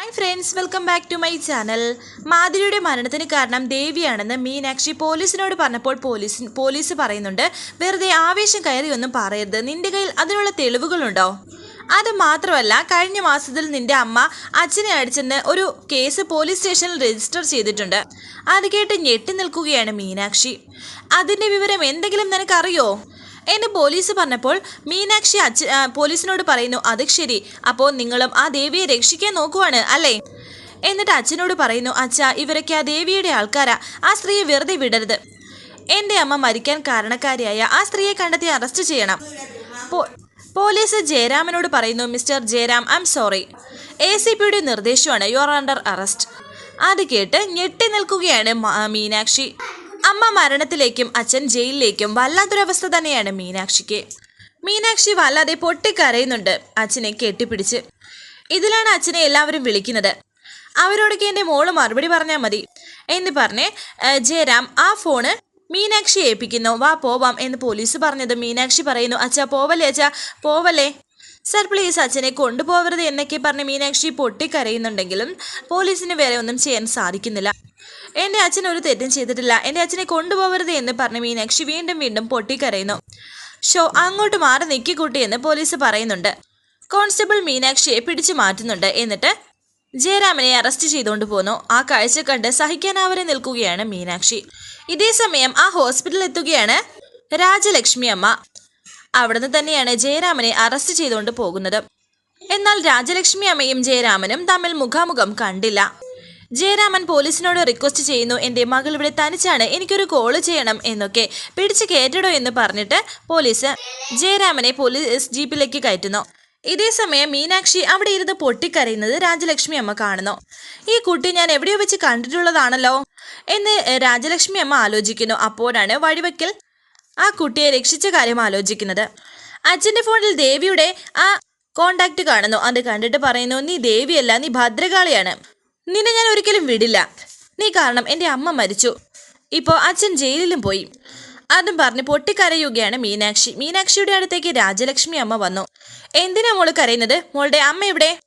Hi friends welcome back to my channel മാധുരിയുടെ മരണത്തിന് കാരണം ദേവിയാണെന്ന് മീനാക്ഷി പോലീസിനോട് പറഞ്ഞപ്പോൾ പോലീസ് പോലീസ് പറയുന്നുണ്ട് വെറുതെ ആവേശം കയറി ഒന്നും പറയരുത്. നിന്റെ കയ്യിൽ അതിനുള്ള തെളിവുകളുണ്ടോ? അത് മാത്രമല്ല കഴിഞ്ഞ മാസത്തിൽ നിന്റെ അമ്മ അച്ഛനെ അടിച്ചെന്ന് ഒരു കേസ് പോലീസ് സ്റ്റേഷനിൽ രജിസ്റ്റർ ചെയ്തിട്ടുണ്ട്. അത് കേട്ട് ഞെട്ടി നിൽക്കുകയാണ് മീനാക്ഷി. അതിന്റെ വിവരം എന്തെങ്കിലും നിനക്കറിയോ? എന്ന് പോലീസ് പറഞ്ഞപ്പോൾ മീനാക്ഷി അച്ഛ പോലീസിനോട് പറയുന്നു അത് ശരി. അപ്പോൾ നിങ്ങളും ആ ദേവിയെ രക്ഷിക്കാൻ നോക്കുവാണ് അല്ലേ? എന്നിട്ട് അച്ഛനോട് പറയുന്നു അച്ഛ ഇവരൊക്കെ ആ ദേവിയുടെ ആൾക്കാരാ. ആ സ്ത്രീയെ വെറുതെ വിടരുത്. എന്റെ അമ്മ മരിക്കാൻ കാരണക്കാരിയായ ആ സ്ത്രീയെ കണ്ടെത്തി അറസ്റ്റ് ചെയ്യണം. പോലീസ് ജയരാമനോട് പറയുന്നു mister Jayaram I am sorry. A C പിയുടെ നിർദ്ദേശമാണ് യു ആർ അണ്ടർ അറസ്റ്റ്. അത് കേട്ട് ഞെട്ടി നിൽക്കുകയാണ് മീനാക്ഷി. അമ്മ മരണത്തിലേക്കും അച്ഛൻ ജയിലിലേക്കും വല്ലാത്തൊരവസ്ഥ തന്നെയാണ് മീനാക്ഷിക്ക്. മീനാക്ഷി വല്ലാതെ പൊട്ടിക്കരയുന്നുണ്ട്. അച്ഛനെ കെട്ടിപ്പിടിച്ച്. ഇതിലാണ് അച്ഛനെ എല്ലാവരും വിളിക്കുന്നത്. അവരോടൊക്കെ എന്റെ മോൾ മറുപടി പറഞ്ഞാൽ മതി. എന്ന് പറഞ്ഞ് ജയറാം ആ ഫോണ് മീനാക്ഷി ഏൽപ്പിക്കുന്നു. വാ പോവാം എന്ന് പോലീസ് പറഞ്ഞത് മീനാക്ഷി പറയുന്നു. അച്ഛാ പോവല്ലേ അച്ഛാ പോവല്ലേ? സർ പ്ലീസ് അച്ഛനെ കൊണ്ടുപോകരുത് എന്നൊക്കെ പറഞ്ഞ് മീനാക്ഷി പൊട്ടിക്കരയുന്നുണ്ടെങ്കിലും പോലീസിന് വേറെ ഒന്നും ചെയ്യാൻ സാധിക്കുന്നില്ല. എന്റെ അച്ഛൻ ഒരു തെറ്റും ചെയ്തിട്ടില്ല. എന്റെ അച്ഛനെ കൊണ്ടുപോകരുത് എന്ന് പറഞ്ഞ് മീനാക്ഷി വീണ്ടും വീണ്ടും പൊട്ടിക്കരയുന്നു. ഷോ അങ്ങോട്ട് മാറി നിൽക്കിക്കൂട്ടി എന്ന് പോലീസ് പറയുന്നുണ്ട്. കോൺസ്റ്റബിൾ മീനാക്ഷിയെ പിടിച്ചു മാറ്റുന്നുണ്ട്. എന്നിട്ട് ജയരാമനെ അറസ്റ്റ് ചെയ്തുകൊണ്ട് പോന്നു. ആ കാഴ്ച കണ്ട് സഹിക്കാനാവരെ നിൽക്കുകയാണ് മീനാക്ഷി. ഇതേ സമയം ആ ഹോസ്പിറ്റലിൽ എത്തുകയാണ് രാജലക്ഷ്മി അമ്മ. അവിടുന്ന് തന്നെയാണ് ജയരാമനെ അറസ്റ്റ് ചെയ്തുകൊണ്ട് പോകുന്നത്. എന്നാൽ രാജലക്ഷ്മി അമ്മയും ജയരാമനും തമ്മിൽ മുഖാമുഖം കണ്ടില്ല. ജയരാമൻ പോലീസിനോട് റിക്വസ്റ്റ് ചെയ്യുന്നു എന്റെ മകൾ ഇവിടെ തനിച്ചാണ് എനിക്കൊരു കോൾ ചെയ്യണം എന്നൊക്കെ പിടിച്ച് കയറ്റടോ എന്ന് പറഞ്ഞിട്ട് പോലീസ് ജയരാമനെ പോലീസ് ജീപ്പിലേക്ക് കയറ്റുന്നു. ഇതേ സമയം മീനാക്ഷി അവിടെ ഇരുന്ന് പൊട്ടിക്കരയുന്നത് രാജലക്ഷ്മി അമ്മ കാണുന്നു. ഈ കുട്ടി ഞാൻ എവിടെയോ വെച്ച് കണ്ടിട്ടുള്ളതാണല്ലോ എന്ന് രാജലക്ഷ്മി അമ്മ ആലോചിക്കുന്നു. അപ്പോഴാണ് വഴിവെക്കൽ ആ കുട്ടിയെ രക്ഷിച്ച കാര്യം ആലോചിക്കുന്നത്. അച്ഛന്റെ ഫോണിൽ ദേവിയുടെ ആ കോണ്ടാക്ട് കാണുന്നു. അത് കണ്ടിട്ട് പറയുന്നു നീ ദേവിയല്ല നീ ഭദ്രകാളിയാണ്. നിന്നെ ഞാൻ ഒരിക്കലും വിടില്ല. നീ കാരണം എന്റെ അമ്മ മരിച്ചു. ഇപ്പോൾ അച്ഛൻ ജയിലിലും പോയി. അതും പറഞ്ഞ് പൊട്ടിക്കരയുകയാണ് മീനാക്ഷി. മീനാക്ഷിയുടെ അടുത്തേക്ക് രാജലക്ഷ്മി അമ്മ വന്നു. എന്തിനാ മോൾ കരയുന്നത്? മോളുടെ അമ്മ എവിടെ?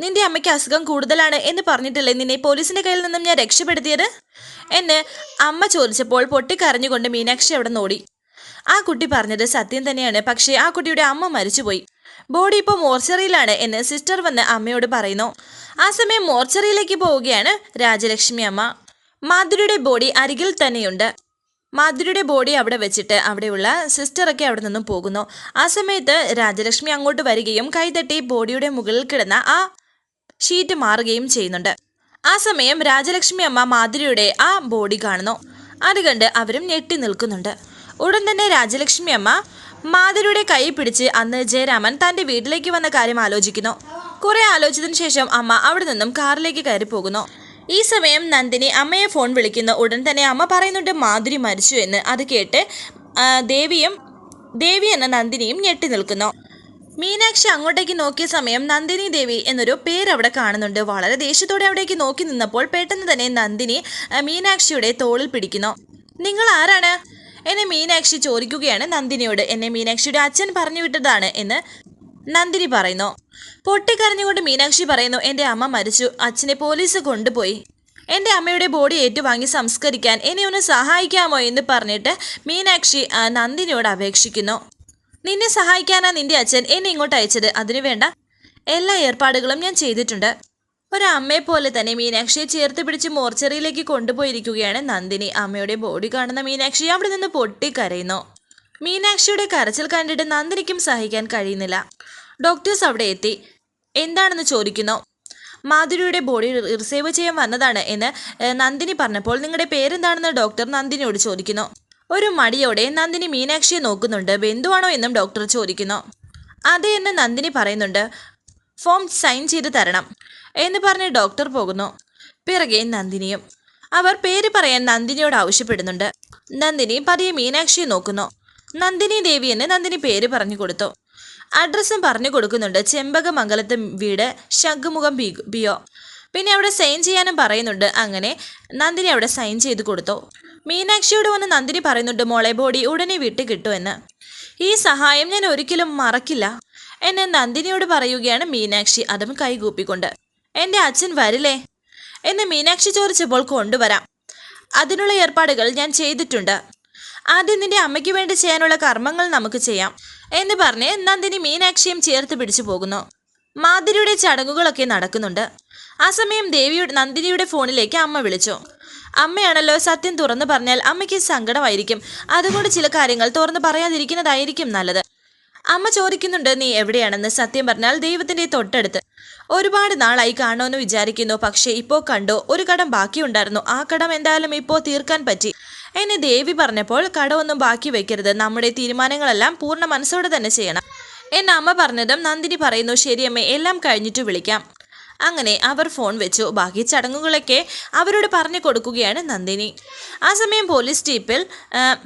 നിന്റെ അമ്മയ്ക്ക് അസുഖം കൂടുതലാണ് എന്ന് പറഞ്ഞിട്ടല്ലേ നിന്നെ പോലീസിന്റെ കയ്യിൽ നിന്നും ഞാൻ രക്ഷപ്പെടുത്തിയത്? എന്ന് അമ്മ ചോദിച്ചപ്പോൾ പൊട്ടിക്കരഞ്ഞുകൊണ്ട് മീനാക്ഷി അവിടെ നോടി. ആ കുട്ടി പറഞ്ഞത് സത്യം തന്നെയാണ്. പക്ഷേ ആ കുട്ടിയുടെ അമ്മ മരിച്ചുപോയി. ബോഡി ഇപ്പോൾ മോർച്ചറിയിലാണ് എന്ന് സിസ്റ്റർ വന്ന് അമ്മയോട് പറയുന്നു. ആ സമയം മോർച്ചറിയിലേക്ക് പോവുകയാണ് രാജലക്ഷ്മി അമ്മ. മാധുരിയുടെ ബോഡി അരികിൽ തന്നെയുണ്ട്. മാധുരിയുടെ ബോഡി അവിടെ വെച്ചിട്ട് അവിടെയുള്ള സിസ്റ്ററൊക്കെ അവിടെ നിന്നും പോകുന്നു. ആ സമയത്ത് രാജലക്ഷ്മി അങ്ങോട്ട് വരികയും കൈതട്ടി ബോഡിയുടെ മുകളിൽ കിടന്ന ആ ഷീറ്റ് മാറുകയും ചെയ്യുന്നുണ്ട്. ആ സമയം രാജലക്ഷ്മി അമ്മ മാധുരിയുടെ ആ ബോഡി കാണുന്നു. അത് കണ്ട് അവരും ഞെട്ടി നിൽക്കുന്നുണ്ട്. ഉടൻ തന്നെ രാജലക്ഷ്മി അമ്മ മാതരുടെ കൈ പിടിച്ച് അന്ന് ജയരാമൻ തന്റെ വീട്ടിലേക്ക് വന്ന കാര്യം ആലോചിക്കുന്നു. കുറെ ആലോചിച്ചതിന് ശേഷം അമ്മ അവിടെ നിന്നും കാറിലേക്ക് കയറി പോകുന്നു. ഈ സമയം നന്ദിനി അമ്മയെ ഫോൺ വിളിക്കുന്നു ഉടൻ തന്നെ അമ്മ പറയുന്നുണ്ട് മാധുരി മരിച്ചു എന്ന്. അത് കേട്ട് ദേവിയും ദേവി എന്ന നന്ദിനിയും ഞെട്ടി നിൽക്കുന്നു. മീനാക്ഷി അങ്ങോട്ടേക്ക് നോക്കിയ സമയം നന്ദിനി ദേവി എന്നൊരു പേര് അവിടെ കാണുന്നുണ്ട്. വളരെ ദേഷ്യത്തോടെ അവിടേക്ക് നോക്കി നിന്നപ്പോൾ പെട്ടെന്ന് തന്നെ നന്ദിനി മീനാക്ഷിയുടെ തോളിൽ പിടിക്കുന്നു. നിങ്ങൾ ആരാണ്? എന്നെ മീനാക്ഷി ചോദിക്കുകയാണ് നന്ദിനിയോട്. എന്നെ മീനാക്ഷിയുടെ അച്ഛൻ പറഞ്ഞു വിട്ടതാണ് എന്ന് നന്ദിനി പറയുന്നു. പൊട്ടിക്കരഞ്ഞുകൊണ്ട് മീനാക്ഷി പറയുന്നു എന്റെ അമ്മ മരിച്ചു. അച്ഛനെ പോലീസ് കൊണ്ടുപോയി. എന്റെ അമ്മയുടെ ബോഡി ഏറ്റുവാങ്ങി സംസ്കരിക്കാൻ എന്നെ ഒന്ന് സഹായിക്കാമോ എന്ന് പറഞ്ഞിട്ട് മീനാക്ഷി നന്ദിനിയോട് അപേക്ഷിക്കുന്നു. നിന്നെ സഹായിക്കാനാ നിന്റെ അച്ഛൻ എന്നെ ഇങ്ങോട്ട് അയച്ചത്. അതിനു വേണ്ട എല്ലാ ഏർപ്പാടുകളും ഞാൻ ചെയ്തിട്ടുണ്ട്. ഒരമ്മയെ പോലെ തന്നെ മീനാക്ഷിയെ ചേർത്ത് പിടിച്ച് മോർച്ചറിയിലേക്ക് കൊണ്ടുപോയിരിക്കുകയാണ് നന്ദിനി. അമ്മയുടെ ബോഡി കാണുന്ന മീനാക്ഷി അവിടെ നിന്ന് പൊട്ടിക്കരയുന്നു. മീനാക്ഷിയുടെ കരച്ചിൽ കണ്ടിട്ട് നന്ദിനിക്കും സഹിക്കാൻ കഴിയുന്നില്ല. ഡോക്ടേഴ്സ് അവിടെ എത്തി. എന്താണെന്ന് ചോദിക്കുന്നു. മാധുരിയുടെ ബോഡി റിസീവ് ചെയ്യാൻ വന്നതാണ് എന്ന് നന്ദിനി പറഞ്ഞപ്പോൾ നിങ്ങളുടെ പേരെന്താണെന്ന് ഡോക്ടർ നന്ദിനിയോട് ചോദിക്കുന്നു. ഒരു മടിയോടെ നന്ദിനി മീനാക്ഷിയെ നോക്കുന്നുണ്ട്. ബന്ധുവാണോ എന്നും ഡോക്ടർ ചോദിക്കുന്നു. അതെ എന്ന് നന്ദിനി പറയുന്നുണ്ട്. ഫോം സൈൻ ചെയ്ത് തരണം. എന്ന് പറഞ്ഞ് ഡോക്ടർ പോകുന്നു. പിറകെ നന്ദിനിയും. അവർ പേര് പറയാൻ നന്ദിനിയോട് ആവശ്യപ്പെടുന്നുണ്ട്. നന്ദിനി പതിയെ മീനാക്ഷിയെ നോക്കുന്നു. നന്ദിനി ദേവി എന്ന് നന്ദിനി പേര് പറഞ്ഞു കൊടുത്തു. അഡ്രസ്സും പറഞ്ഞു കൊടുക്കുന്നുണ്ട്. ചെമ്പകമംഗലത്തെ വീട് ശംഖുമുഖം ബി ബിയോ പിന്നെ അവിടെ സൈൻ ചെയ്യാനും പറയുന്നുണ്ട്. അങ്ങനെ നന്ദിനി അവിടെ സൈൻ ചെയ്ത് കൊടുത്തു. മീനാക്ഷിയോട് വന്ന് നന്ദിനി പറയുന്നുണ്ട് മോളെ ബോഡി ഉടനെ വിട്ട് കിട്ടുമെന്ന് ഈ സഹായം ഞാൻ ഒരിക്കലും മറക്കില്ല എന്നെ നന്ദിനിയോട് പറയുകയാണ് മീനാക്ഷി. അതും കൈകൂപ്പിക്കൊണ്ട്. എന്റെ അച്ഛൻ വരില്ലേ? എന്ന് മീനാക്ഷി ചോദിച്ചപ്പോൾ കൊണ്ടുവരാം. അതിനുള്ള ഏർപ്പാടുകൾ ഞാൻ ചെയ്തിട്ടുണ്ട്. ആദ്യം നിന്റെ അമ്മയ്ക്ക് വേണ്ടി ചെയ്യാനുള്ള കർമ്മങ്ങൾ നമുക്ക് ചെയ്യാം എന്ന് പറഞ്ഞ് നന്ദിനി മീനാക്ഷിയും ചേർത്ത് പിടിച്ചു പോകുന്നു. മാതിരിയുടെ ചടങ്ങുകളൊക്കെ നടക്കുന്നുണ്ട്. ആ സമയം ദേവിയുടെ നന്ദിനിയുടെ ഫോണിലേക്ക് അമ്മ വിളിച്ചു. അമ്മയാണല്ലോ സത്യം തുറന്നു പറഞ്ഞാൽ അമ്മയ്ക്ക് സങ്കടമായിരിക്കും. അതുകൊണ്ട് ചില കാര്യങ്ങൾ തുറന്നു പറയാതിരിക്കുന്നതായിരിക്കും നല്ലത്. അമ്മ ചോദിക്കുന്നുണ്ട് നീ എവിടെയാണെന്ന്? സത്യം പറഞ്ഞാൽ ദൈവത്തിന്റെ തൊട്ടടുത്ത്. ഒരുപാട് നാളായി കാണുമെന്ന് വിചാരിക്കുന്നു. പക്ഷേ ഇപ്പോൾ കണ്ടോ ഒരു കടം ബാക്കിയുണ്ടായിരുന്നു. ആ കടം എന്തായാലും ഇപ്പോൾ തീർക്കാൻ പറ്റി. എന്നെ ദേവി പറഞ്ഞപ്പോൾ കടമൊന്നും ബാക്കി വെക്കരുത്. നമ്മുടെ തീരുമാനങ്ങളെല്ലാം പൂർണ മനസ്സോടെ തന്നെ ചെയ്യണം. എന്നെ അമ്മ പറഞ്ഞതും നന്ദിനി പറയുന്നു ശരിയമ്മേ എല്ലാം കഴിഞ്ഞിട്ട് വിളിക്കാം. അങ്ങനെ അവർ ഫോൺ വെച്ചു. ബാക്കി ചടങ്ങുകളൊക്കെ അവരോട് പറഞ്ഞു കൊടുക്കുകയാണ് നന്ദിനി. ആ സമയം പോലീസ് ആ,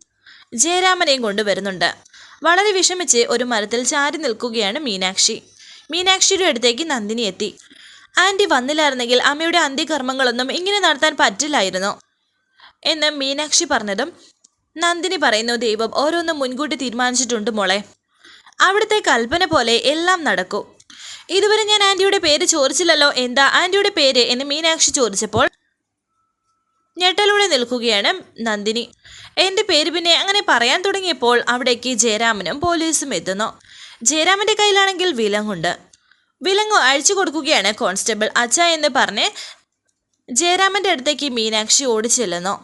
ജയരാമനെയും കൊണ്ടുവരുന്നുണ്ട്. വളരെ വിഷമിച്ച് ഒരു മരത്തിൽ ചാരി നിൽക്കുകയാണ് മീനാക്ഷി. മീനാക്ഷിയുടെ അടുത്തേക്ക് നന്ദിനി എത്തി. ആന്റി വന്നില്ലായിരുന്നെങ്കിൽ അമ്മയുടെ അന്ത്യകർമ്മങ്ങളൊന്നും ഇങ്ങനെ നടത്താൻ പറ്റില്ലായിരുന്നു. എന്ന് മീനാക്ഷി പറഞ്ഞതും നന്ദിനി പറയുന്നു ദൈവം ഓരോന്നും മുൻകൂട്ടി തീരുമാനിച്ചിട്ടുണ്ട് മോളെ. അവിടുത്തെ കൽപ്പന പോലെ എല്ലാം നടക്കൂ. ഇതുവരെ ഞാൻ ആന്റിയുടെ പേര് ചോദിച്ചില്ലല്ലോ എന്താ ആന്റിയുടെ പേര്? എന്ന് മീനാക്ഷി ചോദിച്ചപ്പോൾ ഞെട്ടലൂടെ നിൽക്കുകയാണ് നന്ദിനി. എന്റെ പേര് പിന്നെ അങ്ങനെ പറയാൻ തുടങ്ങിയപ്പോൾ അവിടേക്ക് ജയരാമനും പോലീസും എത്തുന്നു. ജയരാമന്റെ കയ്യിലാണെങ്കിൽ വിലങ്ങുണ്ട്. വിലങ്ങ് അഴിച്ചു കൊടുക്കുകയാണ് കോൺസ്റ്റബിൾ അച്ഛ എന്ന് പറഞ്ഞ് ജയരാമന്റെ അടുത്തേക്ക് മീനാക്ഷി ഓടിച്ചെല്ലുന്നു.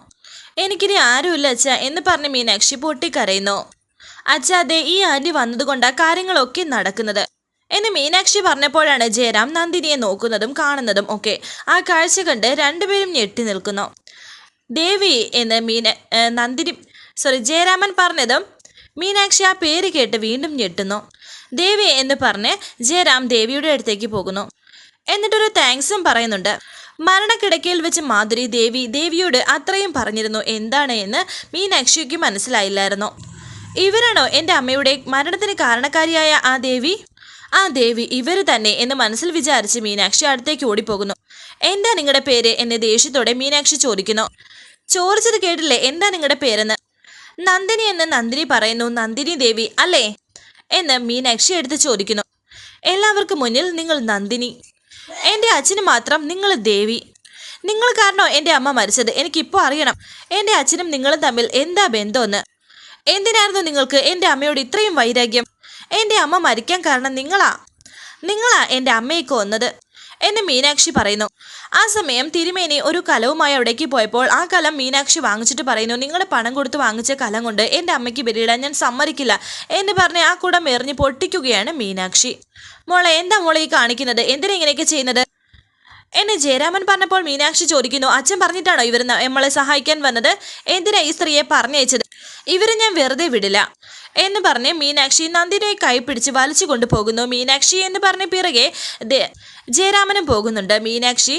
എനിക്കിനി ആരുമില്ല അച്ഛ എന്ന് പറഞ്ഞ് മീനാക്ഷി പൊട്ടിക്കരയുന്നു. അച്ഛ അതെ ഈ ആന്റി വന്നതുകൊണ്ടാ കാര്യങ്ങളൊക്കെ നടക്കുന്നത് എന്ന് മീനാക്ഷി പറഞ്ഞപ്പോഴാണ് ജയറാം നന്ദിനിയെ നോക്കുന്നതും കാണുന്നതും ഒക്കെ ആ കാഴ്ച കണ്ട് രണ്ടുപേരും ഞെട്ടി നിൽക്കുന്നു. ദേവി എന്ന് മീന നന്ദിനി സോറി ജയരാമൻ പറഞ്ഞതും മീനാക്ഷി ആ പേര് കേട്ട് വീണ്ടും ഞെട്ടുന്നു. ദേവി എന്ന് പറഞ്ഞ് ജയറാം ദേവിയുടെ അടുത്തേക്ക് പോകുന്നു. എന്നിട്ടൊരു താങ്ക്സും പറയുന്നുണ്ട്. മരണക്കിടക്കയിൽ വെച്ച് മാധുരി ദേവി ദേവിയോട് അത്രയും പറഞ്ഞിരുന്നു എന്താണ് എന്ന് മീനാക്ഷിക്ക് മനസ്സിലായില്ലായിരുന്നു. ഇവരാണോ എന്റെ അമ്മയുടെ മരണത്തിന് കാരണക്കാരിയായ ആ ദേവി? ആ ദേവി ഇവർ തന്നെ എന്ന് മനസ്സിൽ വിചാരിച്ച് മീനാക്ഷി അടുത്തേക്ക് ഓടിപ്പോകുന്നു. എന്താ നിങ്ങളുടെ പേര്? എന്നെ ദേഷ്യത്തോടെ മീനാക്ഷി ചോദിക്കുന്നു. ചോദിച്ചത് കേട്ടില്ലേ? എന്താ നിങ്ങളുടെ പേരെന്ന്? നന്ദിനി എന്ന് നന്ദിനി പറയുന്നു. നന്ദിനി ദേവി അല്ലേ? എന്ന് മീനാക്ഷി എടുത്ത് ചോദിക്കുന്നു. എല്ലാവർക്കും മുന്നിൽ നിങ്ങൾ നന്ദിനി. എന്റെ അച്ഛന് മാത്രം നിങ്ങൾ ദേവി. നിങ്ങൾ കാരണോ എന്റെ അമ്മ മരിച്ചത്? എനിക്കിപ്പോൾ അറിയണം. എന്റെ അച്ഛനും നിങ്ങളും തമ്മിൽ എന്താ ബന്ധമെന്ന്? എന്തിനായിരുന്നു നിങ്ങൾക്ക് എന്റെ അമ്മയോട് ഇത്രയും വൈരാഗ്യം? എന്റെ അമ്മ മരിക്കാൻ കാരണം നിങ്ങളാ? നിങ്ങളാ എന്റെ അമ്മയെ കൊന്നത്. എന്ന് മീനാക്ഷി പറയുന്നു. ആ സമയം തിരുമേനി ഒരു കലവുമായി അവിടേക്ക് പോയപ്പോൾ ആ കലം മീനാക്ഷി വാങ്ങിച്ചിട്ട് പറയുന്നു നിങ്ങൾ പണം കൊടുത്ത് വാങ്ങിച്ച കലം കൊണ്ട് എന്റെ അമ്മയ്ക്ക് ബലിയിടാൻ ഞാൻ സമ്മതിക്കില്ല എന്ന് പറഞ്ഞ് ആ കുടം എറിഞ്ഞ് പൊട്ടിക്കുകയാണ് മീനാക്ഷി. മോളെ എന്താ മോളെ ഈ കാണിക്കുന്നത്? എന്തിനാ ഇങ്ങനെയൊക്കെ ചെയ്യുന്നത്? എന്നെ ജയരാമൻ പറഞ്ഞപ്പോൾ മീനാക്ഷി ചോദിക്കുന്നു അച്ഛൻ പറഞ്ഞിട്ടാണോ ഇവർ നമ്മളെ സഹായിക്കാൻ വന്നത്? എന്തിനാ ഈ സ്ത്രീയെ പറഞ്ഞയച്ചത്? ഇവരെ ഞാൻ വെറുതെ വിടില്ല എന്ന് പറഞ്ഞ് മീനാക്ഷി നന്ദിനെ കൈ പിടിച്ച് വലിച്ചു കൊണ്ടുപോകുന്നു. മീനാക്ഷി എന്ന് പറഞ്ഞ പിറകെ ജയരാമനും പോകുന്നുണ്ട്. മീനാക്ഷി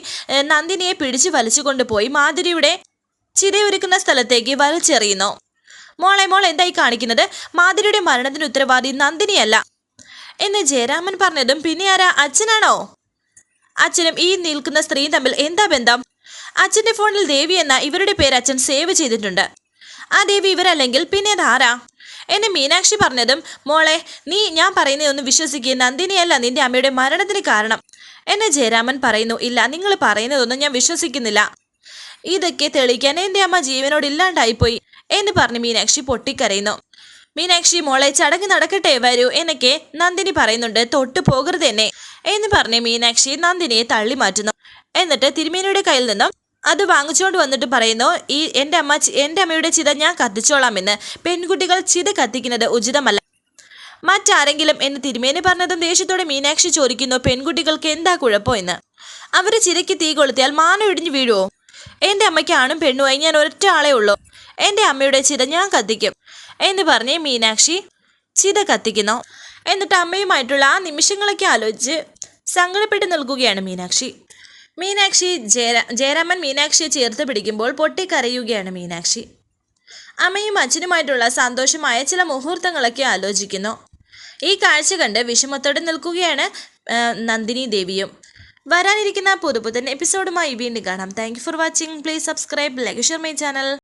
നന്ദിനിയെ പിടിച്ചു വലിച്ചു കൊണ്ടുപോയി മാധുരിയുടെ ചിതയൊരുക്കുന്ന സ്ഥലത്തേക്ക് വലിച്ചെറിയുന്നു. മോളെ മോൾ എന്തായി കാണിക്കുന്നത്? മാധുരിയുടെ മരണത്തിന് ഉത്തരവാദി നന്ദിനിയല്ല എന്ന് ജയരാമൻ പറഞ്ഞതും പിന്നെ ആരാ? അച്ഛനാണോ? അച്ഛനും ഈ നിൽക്കുന്ന സ്ത്രീയും തമ്മിൽ എന്താ ബന്ധം? അച്ഛന്റെ ഫോണിൽ ദേവി എന്ന ഇവരുടെ പേര് അച്ഛൻ സേവ് ചെയ്തിട്ടുണ്ട്. ആ ദേവി ഇവരല്ലെങ്കിൽ പിന്നെ അതാരാ എന്നെ മീനാക്ഷി പറഞ്ഞതും മോളെ നീ ഞാൻ പറയുന്നതൊന്നും വിശ്വസിക്കുക. നന്ദിനിയല്ല നിന്റെ അമ്മയുടെ മരണത്തിന് കാരണം. എന്നെ ജയരാമൻ പറയുന്നു ഇല്ല നിങ്ങൾ പറയുന്നതൊന്നും ഞാൻ വിശ്വസിക്കുന്നില്ല. ഇതൊക്കെ തെളിയിക്കാൻ എന്റെ അമ്മ ജീവനോട് ഇല്ലാണ്ടായിപ്പോയി എന്ന് പറഞ്ഞ് മീനാക്ഷി പൊട്ടിക്കരയുന്നു. മീനാക്ഷി മോളെ ചടങ്ങ് നടക്കട്ടെ വരൂ എന്നൊക്കെ നന്ദിനി പറയുന്നുണ്ട് തൊട്ടു പോകരുത് എന്നെ എന്ന് പറഞ്ഞ് മീനാക്ഷി നന്ദിനിയെ തള്ളി മാറ്റുന്നു എന്നിട്ട് തിരുമേനിയുടെ കയ്യിൽ നിന്നും അത് വാങ്ങിച്ചുകൊണ്ട് വന്നിട്ട് പറയുന്നു ഈ എന്റെ അമ്മ എന്റെ അമ്മയുടെ ചിത ഞാൻ കത്തിച്ചോളാമെന്ന്. പെൺകുട്ടികൾ ചിത കത്തിക്കുന്നത് ഉചിതമല്ല. മറ്റാരെങ്കിലും എന്ന് തിരുമേനി പറഞ്ഞതും ദേഷ്യത്തോടെ മീനാക്ഷി ചോദിക്കുന്നു പെൺകുട്ടികൾക്ക് എന്താ കുഴപ്പം എന്ന്? അവർ ചിരയ്ക്ക് തീ കൊളുത്തിയാൽ മാനം ഇടിഞ്ഞു വീഴുവോ? എന്റെ അമ്മയ്ക്കാണും പെണ്ണുമായി ഞാൻ ഒരൊറ്റ ആളേ ഉള്ളൂ. എന്റെ അമ്മയുടെ ചിത ഞാൻ കത്തിക്കും എന്ന് പറഞ്ഞ് മീനാക്ഷി ചിത കത്തിക്കുന്നു. എന്നിട്ട് അമ്മയുമായിട്ടുള്ള ആ നിമിഷങ്ങളൊക്കെ ആലോചിച്ച് സങ്കടപ്പെട്ട് നിൽക്കുകയാണ് മീനാക്ഷി. മീനാക്ഷി ജയരാ ജയരാമൻ മീനാക്ഷിയെ ചേർത്ത് പിടിക്കുമ്പോൾ പൊട്ടിക്കരയുകയാണ് മീനാക്ഷി. അമ്മയും അച്ഛനുമായിട്ടുള്ള സന്തോഷമായ ചില മുഹൂർത്തങ്ങളൊക്കെ ആലോചിക്കുന്നു. ഈ കാഴ്ച കണ്ട് വിഷമത്തോടെ നിൽക്കുകയാണ് നന്ദിനി ദേവിയും. വരാനിരിക്കുന്ന പുതുപുതൻ എപ്പിസോഡുമായി വീണ്ടും കാണാം. Thank for watching please subscribe like share my channel